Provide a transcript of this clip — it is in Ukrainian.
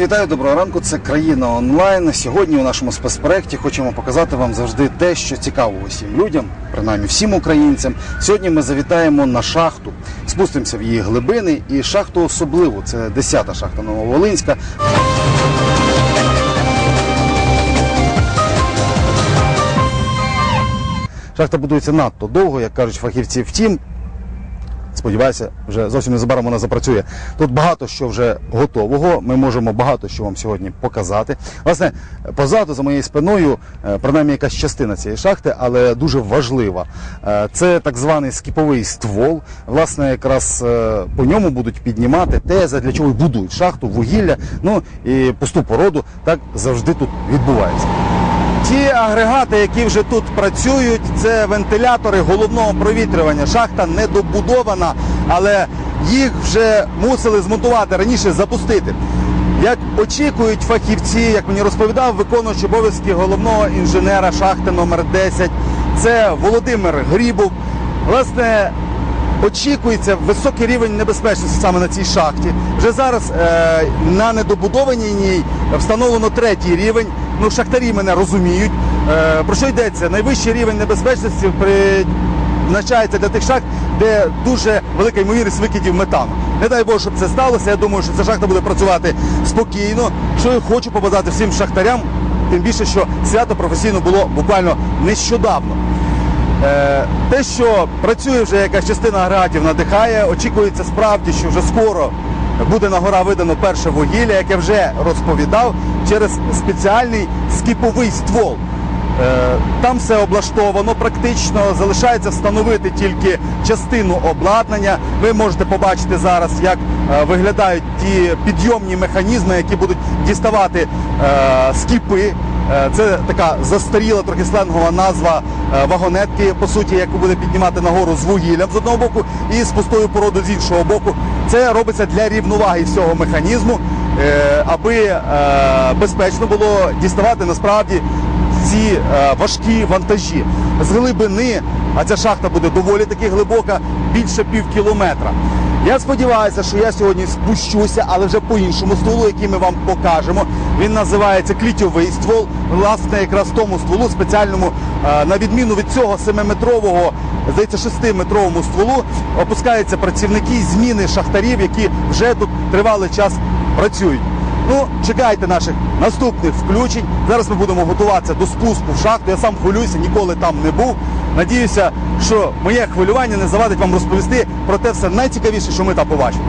Вітаю, доброго ранку. Це країна онлайн. Сьогодні у нашому спецпроекті хочемо показати вам завжди те, що цікаво усім людям, принаймні всім українцям. Сьогодні ми завітаємо на шахту, спустимося в її глибини і шахту особливу. Це 10-та шахта Нововолинська. Шахта будується надто довго, як кажуть фахівці. Втім, Сподіваюся, вже зовсім незабаром вона запрацює. Тут багато що вже готового. Ми можемо багато що вам сьогодні показати. Власне, позаду за моєю спиною, е, принаймні якась частина цієї шахти, але дуже важлива. Е, Це так званий скіповий ствол. Власне, якраз е, по ньому будуть піднімати те, для чого й будують шахту, вугілля, ну і пусту породу. Так завжди тут відбувається. Ті агрегати, які вже тут працюють, це вентилятори головного провітрювання. Шахта не добудована, але їх вже мусили змонтувати раніше запустити. Як очікують фахівці, як мені розповідав виконуючий обов'язки головного інженера шахти номер 10 це Володимир Грібов. Власне, очікується високий рівень небезпечності саме на цій шахті. Вже зараз е, на недобудованій ній встановлено третій рівень. Ну, шахтарі мене розуміють. Е, про що йдеться? Найвищий рівень небезпечності призначається для тих шахт, де дуже велика ймовірність викидів метану. Не дай Боже, щоб це сталося. Я думаю, що ця шахта буде працювати спокійно. Що я хочу побажати всім шахтарям, тим більше, що свято професійно було буквально нещодавно. Е, Те, що працює вже якась частина агрегатів, надихає. Очікується справді, що вже скоро буде на гора видано перше вугілля, як я вже розповідав, через спеціальний скіповий ствол. Е, Там все облаштовано практично, залишається встановити тільки частину обладнання. Ви можете побачити зараз, як е, виглядають ті підйомні механізми, які будуть діставати е, скіпи. Це така застаріла, трохи сленгова назва вагонетки, по суті, яку буде піднімати нагору з вугіллям з одного боку і з пустою породою з іншого боку. Це робиться для рівноваги всього механізму, аби безпечно було діставати насправді ці е, важкі вантажі з глибини, а ця шахта буде доволі таки глибока, більше пів кілометра. Я сподіваюся, що я сьогодні спущуся, але вже по іншому стволу, який ми вам покажемо. Він називається клітьовий ствол. Власне, якраз тому стволу спеціальному, е, на відміну від цього 7-метрового, здається, 6-метровому стволу, опускаються працівники зміни шахтарів, які вже тут тривалий час працюють. Ну, чекайте наших наступних включень. Зараз ми будемо готуватися до спуску в шахту. Я сам хвилююся, ніколи там не був. Надіюся, що моє хвилювання не завадить вам розповісти про те все найцікавіше, що ми там побачимо.